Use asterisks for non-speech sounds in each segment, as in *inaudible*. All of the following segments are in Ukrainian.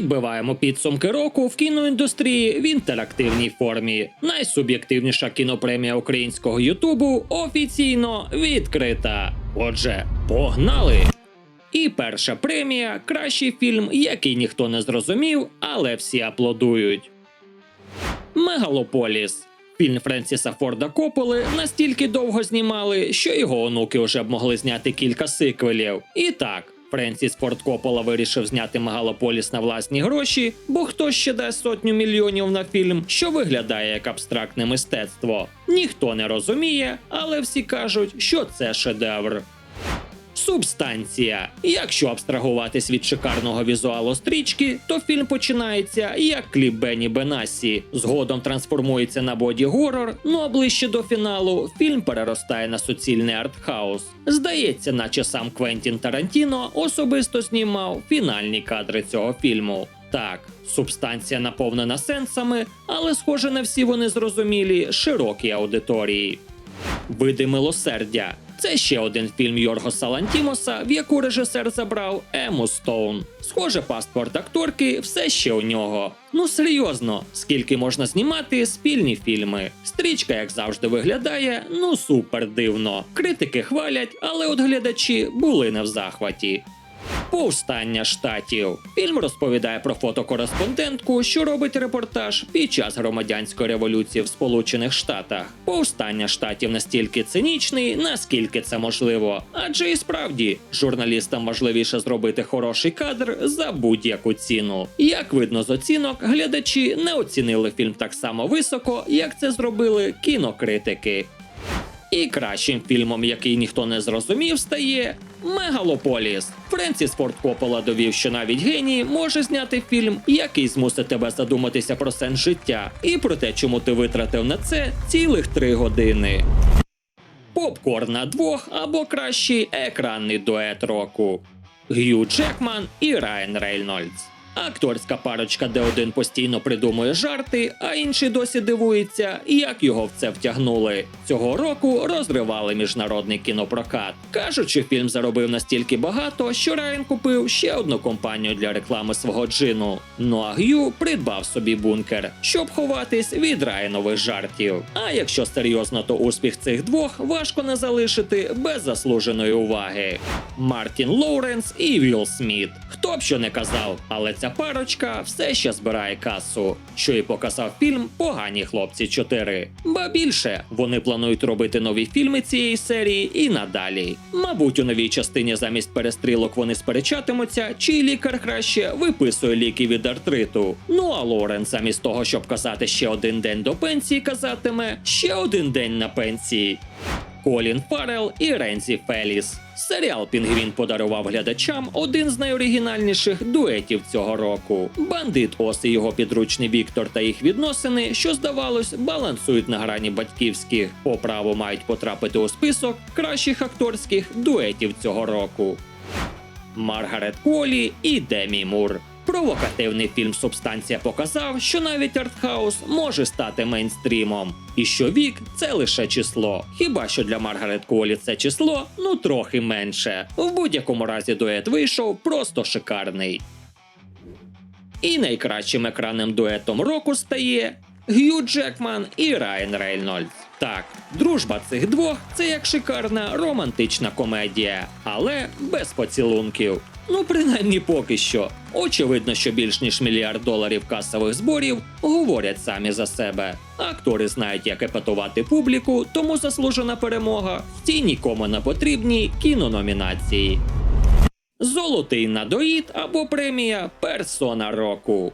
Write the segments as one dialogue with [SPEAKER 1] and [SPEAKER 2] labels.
[SPEAKER 1] Підбиваємо підсумки року в кіноіндустрії в інтерактивній формі. Найсуб'єктивніша кінопремія українського Ютубу офіційно відкрита. Отже, погнали! І перша премія кращий фільм, який ніхто не зрозумів, але всі аплодують. Мегалополіс. Фільм Френсіса Форда Копполи настільки довго знімали, що його онуки вже б могли зняти кілька сиквелів. І так, Френсіс Форд Коппола вирішив зняти Мегалополіс на власні гроші, бо хто ще дасть сотню мільйонів на фільм, що виглядає як абстрактне мистецтво. Ніхто не розуміє, але всі кажуть, що це шедевр. Субстанція. Якщо абстрагуватись від шикарного візуалу стрічки, то фільм починається як кліп Бенні Бенасі. Згодом трансформується на боді горор. Ну а ближче до фіналу фільм переростає на суцільний артхаус. Здається, наче сам Квентін Тарантіно особисто знімав фінальні кадри цього фільму. Так, субстанція наповнена сенсами, але схоже не всі вони зрозумілі широкій аудиторії. Види милосердя. Це ще один фільм Йорго Салантімоса, в яку режисер забрав Ему Стоун. Схоже, паспорт акторки все ще у нього. Ну серйозно, скільки можна знімати спільні фільми? Стрічка, як завжди, виглядає ну супер дивно. Критики хвалять, але от глядачі були не в захваті. Повстання штатів. Фільм розповідає про фотокореспондентку, що робить репортаж під час громадянської революції в Сполучених Штатах. Повстання штатів настільки цинічний, наскільки це можливо. Адже і справді журналістам важливіше зробити хороший кадр за будь-яку ціну. Як видно з оцінок, глядачі не оцінили фільм так само високо, як це зробили кінокритики. І кращим фільмом, який ніхто не зрозумів, стає Мегалополіс. Френсіс Форд Коппола довів, що навіть геній може зняти фільм, який змусить тебе задуматися про сенс життя і про те, чому ти витратив на це цілих три години. Попкорн на двох або кращий екранний дует року. Г'ю Джекман і Райан Рейнольдс. Акторська парочка, де один постійно придумує жарти, а інший досі дивується, як його в це втягнули. Цього року розривали міжнародний кінопрокат. Кажуть, що фільм заробив настільки багато, що Райан купив ще одну компанію для реклами свого джину. Ну а Г'ю придбав собі бункер, щоб ховатись від Райанових жартів. А якщо серйозно, то успіх цих двох важко не залишити без заслуженої уваги. Мартін Лоуренс і Вілл Сміт. Хто б що не казав, але ця парочка все ще збирає касу, що і показав фільм Погані хлопці 4. Ба більше вони планують робити нові фільми цієї серії і надалі. Мабуть, у новій частині замість перестрілок вони сперечатимуться, чий лікар краще виписує ліки від артриту. Ну а Лорен, замість того, щоб казати ще один день до пенсії, казатиме ще один день на пенсії. Колін Фаррелл і Рензі Феліс. Серіал Пінгвін подарував глядачам один з найоригінальніших дуетів цього року. Бандит Ос і його підручний Віктор та їх відносини, що здавалось, балансують на грані батьківських. По праву мають потрапити у список кращих акторських дуетів цього року. Маргарет Колі і Демі Мур. Провокативний фільм Субстанція показав, що навіть артхаус може стати мейнстрімом, і що вік це лише число. Хіба що для Маргарет Колі це число ну трохи менше. В будь-якому разі дует вийшов просто шикарний. І найкращим екранним дуетом року стає Г'ю Джекман і Райан Рейнольдс. Так, дружба цих двох це як шикарна романтична комедія, але без поцілунків. Ну, принаймні поки що. Очевидно, що більш ніж мільярд доларів касових зборів говорять самі за себе. Актори знають, як епатувати публіку, тому заслужена перемога в цій нікому не потрібній кінономінації. Золотий надоїд або премія Персона року.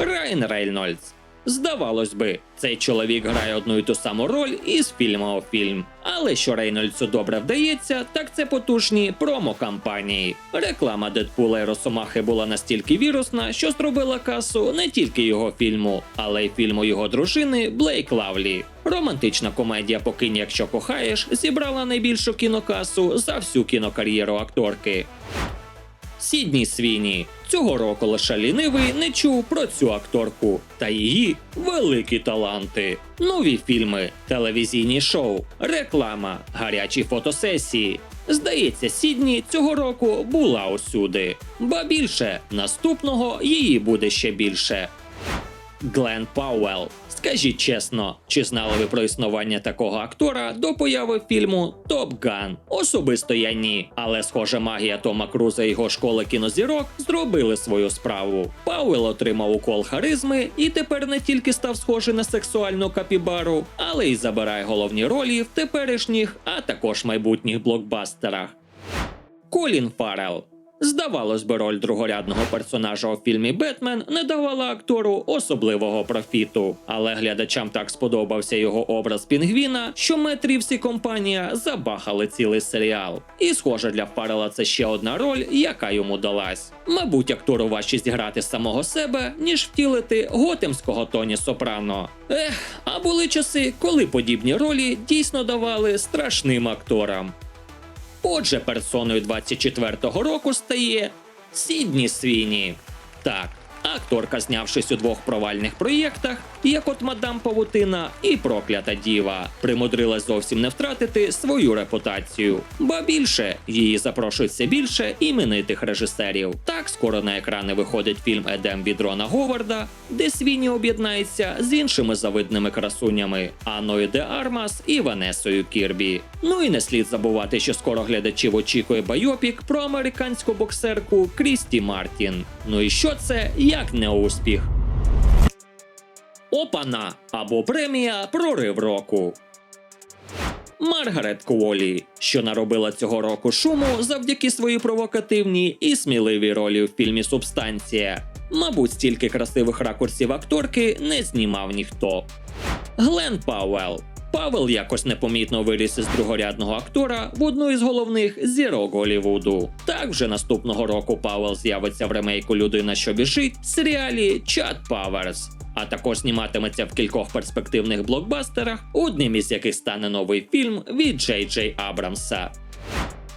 [SPEAKER 1] Райан Рейнольдс. Здавалось би, цей чоловік грає одну і ту саму роль із фільму у фільм. Але що Рейнольдсу добре вдається, так це потужні промо-кампанії. Реклама Дедпула і Росомахи була настільки вірусна, що зробила касу не тільки його фільму, але й фільму його дружини Блейк Лавлі. Романтична комедія Покинь, якщо кохаєш, зібрала найбільшу кінокасу за всю кінокар'єру акторки. Сідні Свіні. Цього року лише лінивий не чув про цю акторку та її великі таланти. Нові фільми, телевізійні шоу, реклама, гарячі фотосесії. Здається, Сідні цього року була усюди. Ба більше, наступного її буде ще більше. Глен Пауелл. Скажіть чесно, чи знали ви про існування такого актора до появи фільму Топ Ган? Особисто я ні, але схоже, магія Тома Круза і його школи кінозірок зробили свою справу. Пауелл отримав укол харизми і тепер не тільки став схожий на сексуальну капібару, але й забирає головні ролі в теперішніх, а також майбутніх блокбастерах. Колін Фаррелл. Здавалось би, роль другорядного персонажа у фільмі Бетмен не давала актору особливого профіту, але глядачам так сподобався його образ Пінгвіна, що Мет Рівс і компанія забахали цілий серіал. І схоже для Фаррелла це ще одна роль, яка йому далась. Мабуть, актору важче зіграти самого себе, ніж втілити готемського Тоні Сопрано. Ех, а були часи, коли подібні ролі дійсно давали страшним акторам. Отже, персоною 24-го року стає Сідні Свіні. Так, акторка, знявшись у двох провальних проєктах, як от мадам Павутина і проклята діва, примудрилась зовсім не втратити свою репутацію. Ба більше її запрошують все більше іменитих режисерів. Так скоро на екрани виходить фільм Едем від Рона Говарда, де Свіні об'єднається з іншими завидними красунями Анною де Армас і Ванесою Кірбі. Ну і не слід забувати, що скоро глядачів очікує байопік про американську боксерку Крісті Мартін. Ну і що це, як не успіх? Опана або премія Прорив року. Маргарет Куолі, що наробила цього року шуму завдяки своїй провокативній і сміливій ролі в фільмі Субстанція. Мабуть, стільки красивих ракурсів акторки не знімав ніхто. Глен Пауелл. Павел якось непомітно виріс із другорядного актора в одну із головних зірок Голівуду. Так вже наступного року Павел з'явиться в ремейку Людина, що біжить в серіалі Чат Паверс. А також зніматиметься в кількох перспективних блокбастерах, одним із яких стане новий фільм від Джей Джей Абрамса.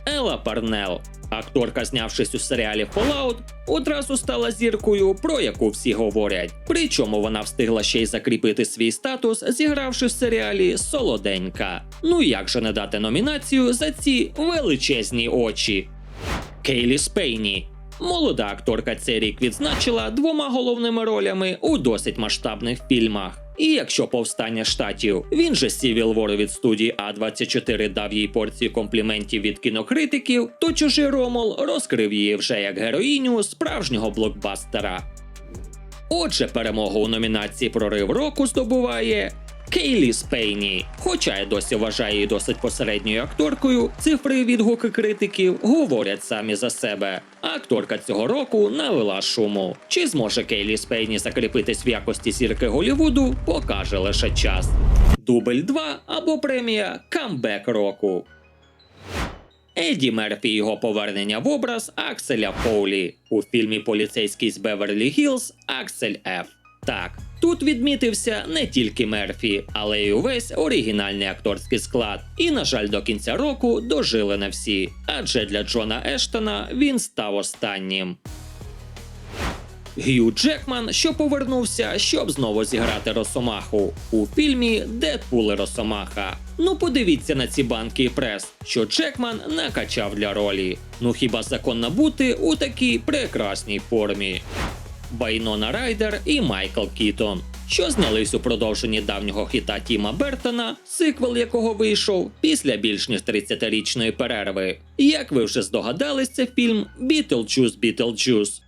[SPEAKER 1] Ела Парнел, акторка, знявшись у серіалі Fallout, одразу стала зіркою, про яку всі говорять. Причому вона встигла ще й закріпити свій статус, зігравши в серіалі Солоденька. Ну як же не дати номінацію за ці величезні очі? Кейлі Спейні. Молода акторка цей рік відзначила двома головними ролями у досить масштабних фільмах. І якщо повстання штатів, він же Сівіл Вор від студії А24 дав їй порцію компліментів від кінокритиків, то чужий Ромул розкрив її вже як героїню справжнього блокбастера. Отже, перемогу у номінації Прорив року здобуває Кейлі Спейні. Хоча я досі вважаю її досить посередньою акторкою, цифри відгуки критиків говорять самі за себе. Акторка цього року навела шуму. Чи зможе Кейлі Спейні закріпитись в якості зірки Голівуду, покаже лише час. Дубль 2 або премія Камбек року. Еді Мерфі і його повернення в образ Акселя Фоулі у фільмі Поліцейський з Беверлі Гілз Аксель Ф. Так, тут відмітився не тільки Мерфі, але й увесь оригінальний акторський склад. І, на жаль, до кінця року дожили не всі, адже для Джона Ештона він став останнім. Гью Джекман, що повернувся, щоб знову зіграти Росомаху у фільмі Дедпул Росомаха. Ну подивіться на ці банки і прес, що Джекман накачав для ролі. Ну хіба законно бути у такій прекрасній формі? Байнона Райдер і Майкл Кітон, що знялись у продовженні давнього хіта Тіма Бертона, сиквел якого вийшов після більш ніж 30-річної перерви. Як ви вже здогадались, це фільм Бітлджус Бітлджус.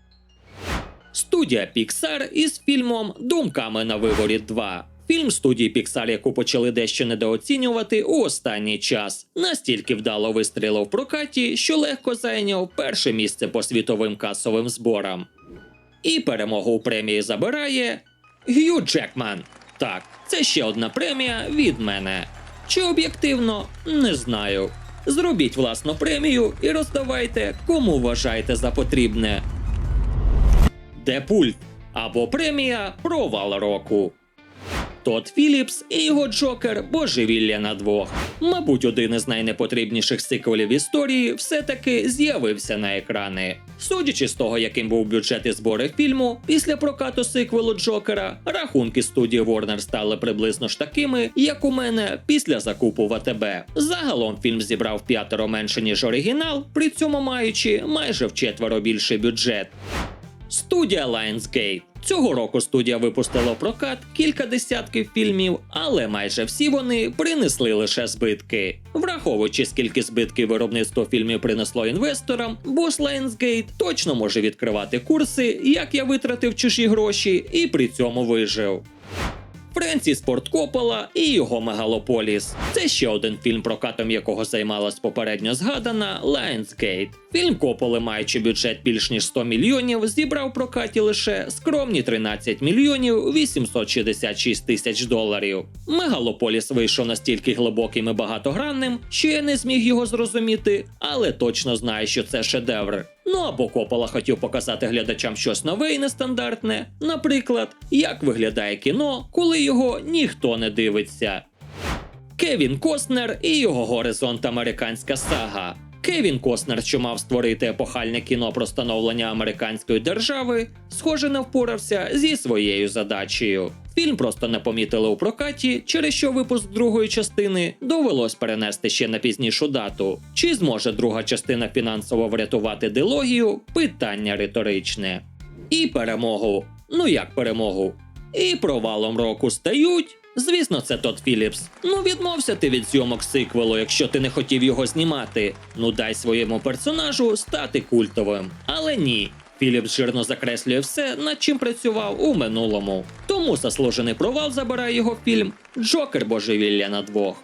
[SPEAKER 1] Студія Pixar із фільмом Думками на виворі 2. Фільм студії Pixar, яку почали дещо недооцінювати у останній час, настільки вдало вистрілив прокаті, що легко зайняв перше місце по світовим касовим зборам. І перемогу у премії забирає Г'ю Джекман. Так, це ще одна премія від мене. Чи об'єктивно, не знаю. Зробіть власну премію і роздавайте, кому вважаєте за потрібне. Депульт або премія Провал року. Тодд Філіпс і його Джокер Божевілля на двох. Мабуть, один із найнепотрібніших сиквелів історії все-таки з'явився на екрани. Судячи з того, яким був бюджет і збори фільму, після прокату сиквелу Джокера, рахунки студії Warner стали приблизно ж такими, як у мене після закупу в АТБ. Загалом фільм зібрав п'ятеро менше ніж оригінал, при цьому маючи майже вчетверо більший бюджет. Студія Lionsgate. Цього року студія випустила прокат кілька десятків фільмів, але майже всі вони принесли лише збитки. Враховуючи, скільки збитків виробництво фільмів принесло інвесторам, бос Lionsgate точно може відкривати курси, як я витратив чужі гроші, і при цьому вижив. Френсіс Форд Коппола і його Мегалополіс. Це ще один фільм, прокатом якого займалась попередньо згадана Lionsgate. Фільм Копполи, маючи бюджет більш ніж 100 мільйонів, зібрав прокаті лише скромні 13 мільйонів 866 тисяч доларів. Мегалополіс вийшов настільки глибоким і багатогранним, що я не зміг його зрозуміти, але точно знаю, що це шедевр. Ну або Коппола хотів показати глядачам щось нове і нестандартне, наприклад, як виглядає кіно, коли його ніхто не дивиться. Кевін Костнер і його горизонт американська сага. Кевін Костнер, що мав створити епохальне кіно про становлення американської держави, схоже, не впорався зі своєю задачею. Фільм просто не помітили у прокаті, через що випуск другої частини довелось перенести ще на пізнішу дату. Чи зможе друга частина фінансово врятувати дилогію? Питання риторичне. І перемогу. Ну як перемогу? І провалом року стають. Звісно, це Тодд Філіпс. Ну відмовся ти від зйомок сиквелу, якщо ти не хотів його знімати. Ну дай своєму персонажу стати культовим. Але ні. Філіпс жирно закреслює все, над чим працював у минулому. Тому заслужений провал забирає його фільм Джокер Божевілля на двох.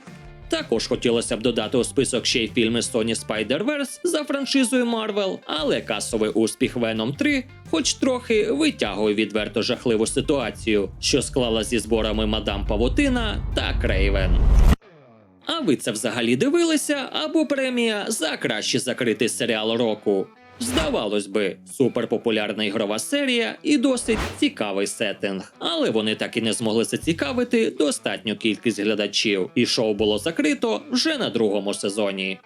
[SPEAKER 1] Також хотілося б додати у список ще й фільми Sony Spider-Verse за франшизою Marvel, але касовий успіх Venom 3 хоч трохи витягує відверто жахливу ситуацію, що склала зі зборами Мадам Павутина та Крейвен. А ви це взагалі дивилися або премія за кращий закритий серіал року? Здавалось би, суперпопулярна ігрова серія і досить цікавий сеттинг, але вони так і не змогли зацікавити достатню кількість глядачів, і шоу було закрито вже на другому сезоні.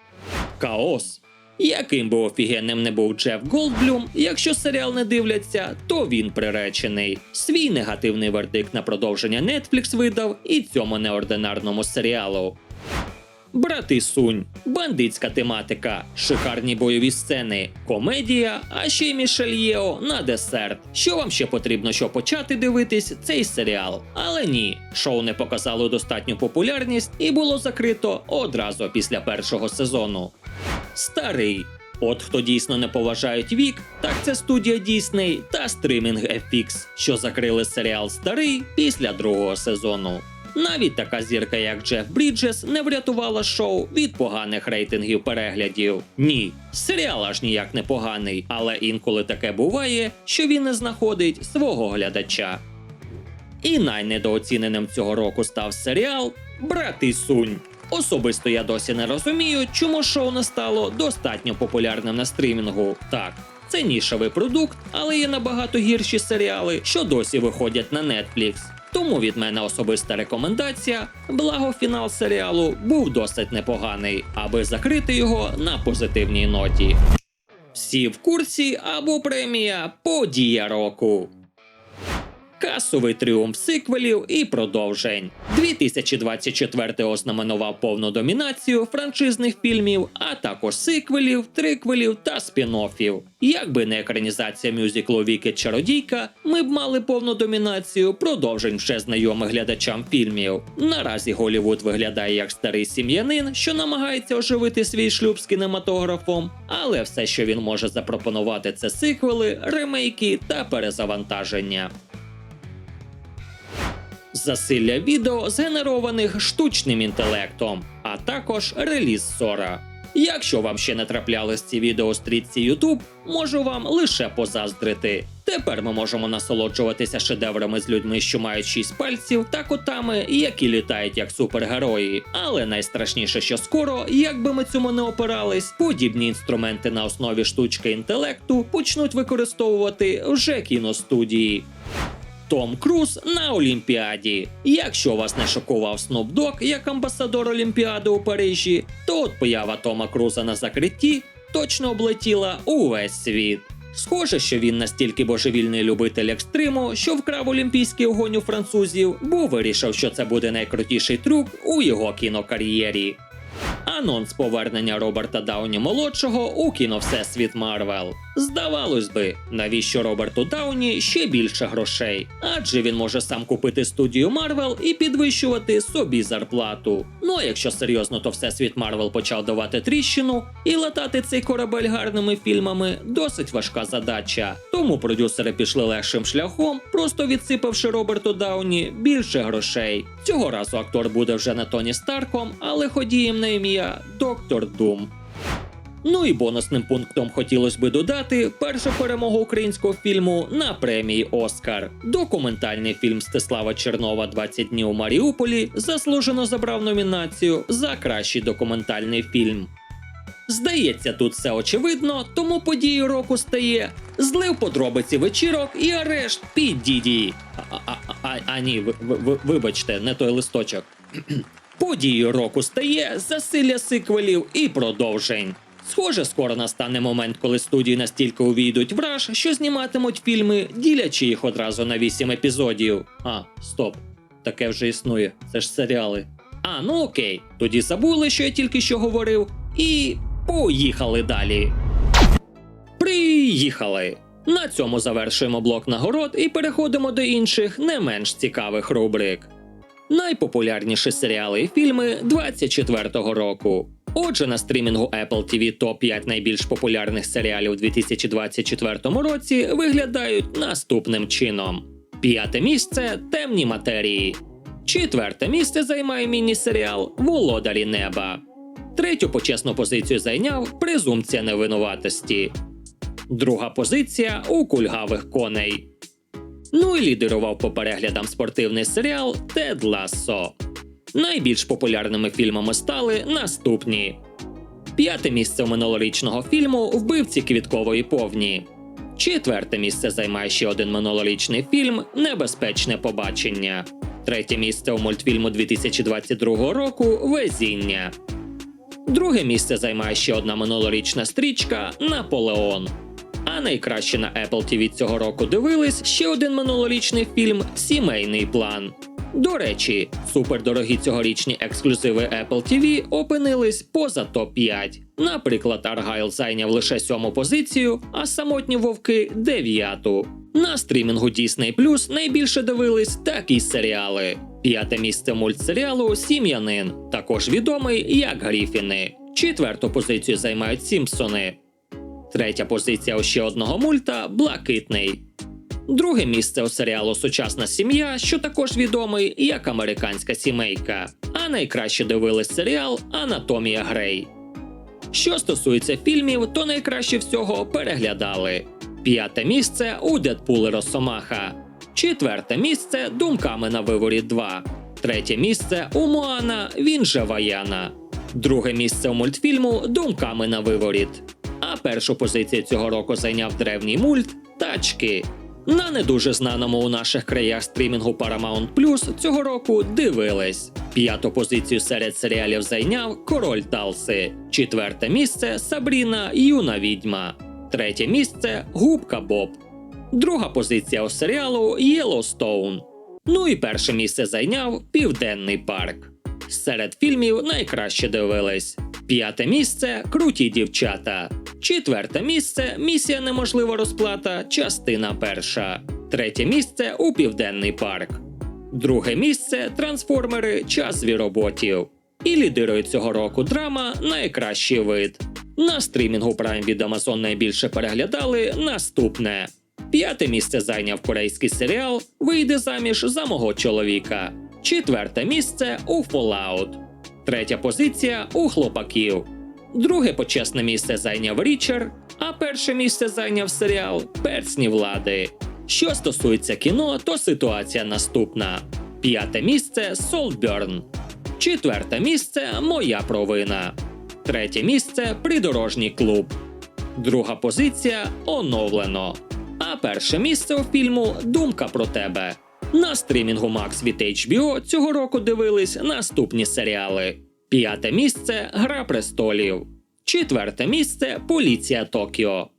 [SPEAKER 1] Каос. Яким би офігенним не був Джеф Голдблюм, якщо серіал не дивляться, то він приречений. Свій негативний вердикт на продовження Netflix видав і цьому неординарному серіалу. Брати Сунь, бандитська тематика, шикарні бойові сцени, комедія, а ще й Мішель Єо на десерт. Що вам ще потрібно, щоб почати дивитись цей серіал? Але ні, шоу не показало достатню популярність і було закрито одразу після першого сезону. Старий. От хто дійсно не поважають вік, так це студія Disney та стримінг FX, що закрили серіал Старий після другого сезону. Навіть така зірка, як Джеф Бріджес, не врятувала шоу від поганих рейтингів переглядів. Ні, серіал аж ніяк не поганий, але інколи таке буває, що він не знаходить свого глядача. І найнедооціненим цього року став серіал Брати Сунь. Особисто я досі не розумію, чому шоу не стало достатньо популярним на стрімінгу. Так, це нішевий продукт, але є набагато гірші серіали, що досі виходять на Netflix. Тому від мене особиста рекомендація. Благо фінал серіалу був досить непоганий, аби закрити його на позитивній ноті. Всі в курсі або премія Подія року. Касовий тріумф сиквелів і продовжень. 2024 ознаменував повну домінацію франшизних фільмів, а також сиквелів, триквелів та спін-оффів. Якби не екранізація мюзиклу Вікет Чародійка, ми б мали повну домінацію продовжень вже знайомих глядачам фільмів. Наразі Голівуд виглядає як старий сім'янин, що намагається оживити свій шлюб з кінематографом, але все, що він може запропонувати, це сиквели, ремейки та перезавантаження. Засилля відео згенерованих штучним інтелектом, а також реліз Сора. Якщо вам ще не траплялись ці відео стрітці YouTube, можу вам лише позаздрити. Тепер ми можемо насолоджуватися шедеврами з людьми, що мають шість пальців, та котами, які літають як супергерої. Але найстрашніше, що скоро, як би ми цьому не опирались, подібні інструменти на основі штучки інтелекту почнуть використовувати вже кіностудії. Том Круз на Олімпіаді. Якщо вас не шокував Snoop як амбасадор Олімпіади у Парижі, то от поява Тома Круза на закритті точно облетіла увесь світ. Схоже, що він настільки божевільний любитель екстриму, що вкрав олімпійський огонь у французів, бо вирішив, що це буде найкрутіший трюк у його кінокар'єрі. Анонс повернення Роберта Дауні молодшого у кіно Всесвіт Марвел. Здавалось би, навіщо Роберту Дауні ще більше грошей? Адже він може сам купити студію Марвел і підвищувати собі зарплату. Ну а якщо серйозно, то Всесвіт Марвел почав давати тріщину, і латати цей корабель гарними фільмами досить важка задача. Тому продюсери пішли легшим шляхом, просто відсипавши Роберту Дауні більше грошей. Цього разу актор буде вже не Тоні Старком, але ходієм на ім'я Доктор Дум. Ну і бонусним пунктом хотілося би додати першу перемогу українського фільму на премії Оскар. Документальний фільм Стеслава Чернова «20 днів у Маріуполі заслужено забрав номінацію за кращий документальний фільм. Здається, тут все очевидно, тому подією року стає злив подробиці вечірок і арешт під діді. А, ні, ви, ви, ви- вибачте, не той листочок. *clears throat* Подією року стає засилля сиквелів і продовжень. Схоже, скоро настане момент, коли студії настільки увійдуть в раж, що зніматимуть фільми, ділячи їх одразу на 8 епізодів. А, стоп, таке вже існує. Це ж серіали. А, ну окей, тоді забули, що я тільки що говорив, і поїхали далі. Приїхали! На цьому завершуємо блок нагород і переходимо до інших не менш цікавих рубрик. Найпопулярніші серіали і фільми 24-го року. Отже, на стрімінгу Apple TV топ 5 найбільш популярних серіалів у 2024 році виглядають наступним чином: п'яте місце темні матерії. Четверте місце займає міні-серіал Володарі неба. Третю почесну позицію зайняв презумпція невинуватості. Друга позиція у кульгавих коней. Ну і лідерував по переглядам спортивний серіал Тед Лассо. Найбільш популярними фільмами стали наступні: п'яте місце минулорічного фільму Вбивці квіткової повні. Четверте місце займає ще один минулорічний фільм Небезпечне побачення. Третє місце у мультфільму 2022 року Везіння. Друге місце займає ще одна минулорічна стрічка Наполеон. А найкраще на Apple TV цього року дивились ще один минулорічний фільм Сімейний план. До речі, супердорогі цьогорічні ексклюзиви Apple TV опинились поза топ-5. Наприклад, Аргайл зайняв лише сьому позицію, а самотні вовки дев'яту. На стрімінгу Disney Plus найбільше дивились такі серіали. П'яте місце мультсеріалу Сім'янин, також відомий як Гріфіни. Четверту позицію займають Сімпсони. Третя позиція ще одного мульта Блакитний. Друге місце у серіалу Сучасна сім'я, що також відомий як американська сімейка. А найкраще дивились серіал Анатомія Грей. Що стосується фільмів, то найкраще всього переглядали. П'яте місце у Дедпул і Росомаха. Четверте місце Думками на виворі 2. Третє місце у Моана Він же Ваяна. Друге місце у мультфільму Думками на виворіт. А першу позицію цього року зайняв древній мульт Тачки. На не дуже знаному у наших краях стрімінгу Paramount Plus цього року дивились. П'яту позицію серед серіалів зайняв Король Талси. Четверте місце Сабріна Юна Відьма. Третє місце Губка Боб. Друга позиція у серіалу Єлостоун. Ну і перше місце зайняв Південний парк. Серед фільмів найкраще дивились. П'яте місце Круті дівчата. Четверте місце Місія неможлива розплата, частина перша. Третє місце у Південний парк. Друге місце Трансформери Час звіроботів. І лідирує цього року драма Найкращий вид. На стрімінгу Prime від Amazon найбільше переглядали наступне. П'яте місце зайняв корейський серіал Вийде заміж за мого чоловіка. Четверте місце у Fallout. Третя позиція у хлопаків. Друге почесне місце зайняв Річер, а перше місце зайняв серіал Персні влади. Що стосується кіно, то ситуація наступна: п'яте місце Солберн. Четверте місце Моя провина. Третє місце Придорожній клуб. Друга позиція оновлено. А перше місце у фільму Думка про тебе. На стрімінгу Max від HBO цього року дивились наступні серіали: п'яте місце Гра престолів, четверте місце Поліція Токіо,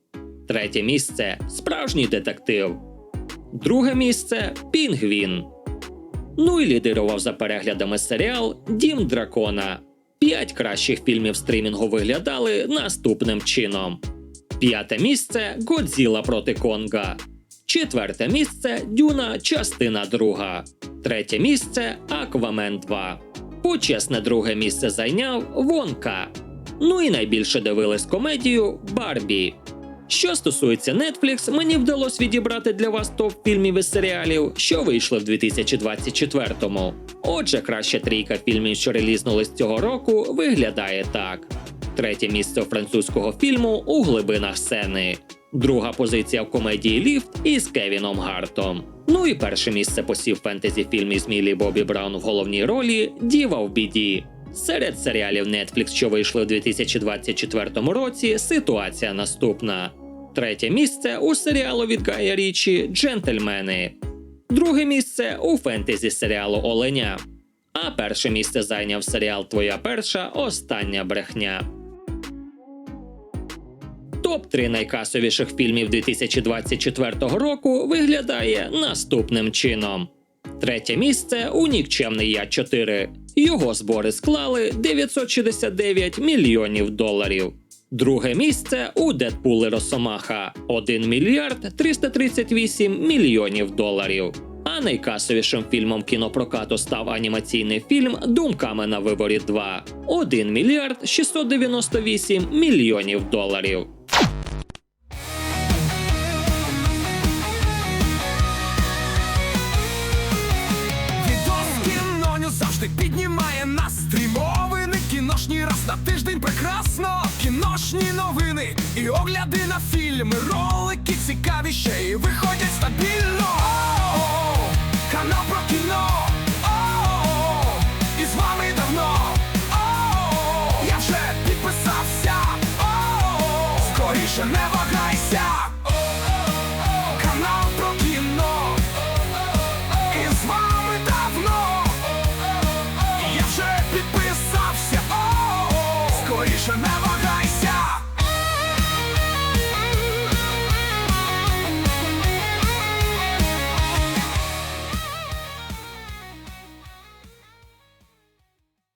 [SPEAKER 1] третє місце Справжній детектив, друге місце Пінгвін. Ну і лідирував за переглядами серіал Дім Дракона. П'ять кращих фільмів стрімінгу виглядали наступним чином: п'яте місце Годзіла проти Конга. Четверте місце Дюна, частина друга. Третє місце Аквамен 2. Почесне друге місце зайняв Вонка. Ну і найбільше дивились комедію Барбі. Що стосується Netflix, мені вдалося відібрати для вас топ фільмів і серіалів, що вийшли в 2024-му. Отже, краща трійка фільмів, що релізнулись цього року, виглядає так: третє місце французького фільму у глибинах сцени. Друга позиція в комедії Ліфт із Кевіном Гартом. Ну і перше місце посів фентезі фільм із Мілі Бобі Браун в головній ролі Діва в біді. Серед серіалів Netflix, що вийшли у 2024 році, ситуація наступна: третє місце у серіалу від Гая Річі Джентльмени, друге місце у фентезі серіалу Оленя. А перше місце зайняв серіал Твоя перша остання брехня. Топ-3 найкасовіших фільмів 2024 року виглядає наступним чином. Третє місце у нікчемний Я 4. Його збори склали 969 мільйонів доларів. Друге місце у Дедпул і Росомаха 1 мільярд 338 мільйонів доларів. А найкасовішим фільмом кінопрокату став анімаційний фільм Думками на виборі 2 1 мільярд 698 мільйонів доларів.
[SPEAKER 2] Прекрасно Кіношні новини і огляди на фільми Ролики цікаві ще і виходять стабільно. О-о-о, Канал про кіно. І з вами давно. О-о-о, Я вже підписався. О-о-о, Скоріше не вагайся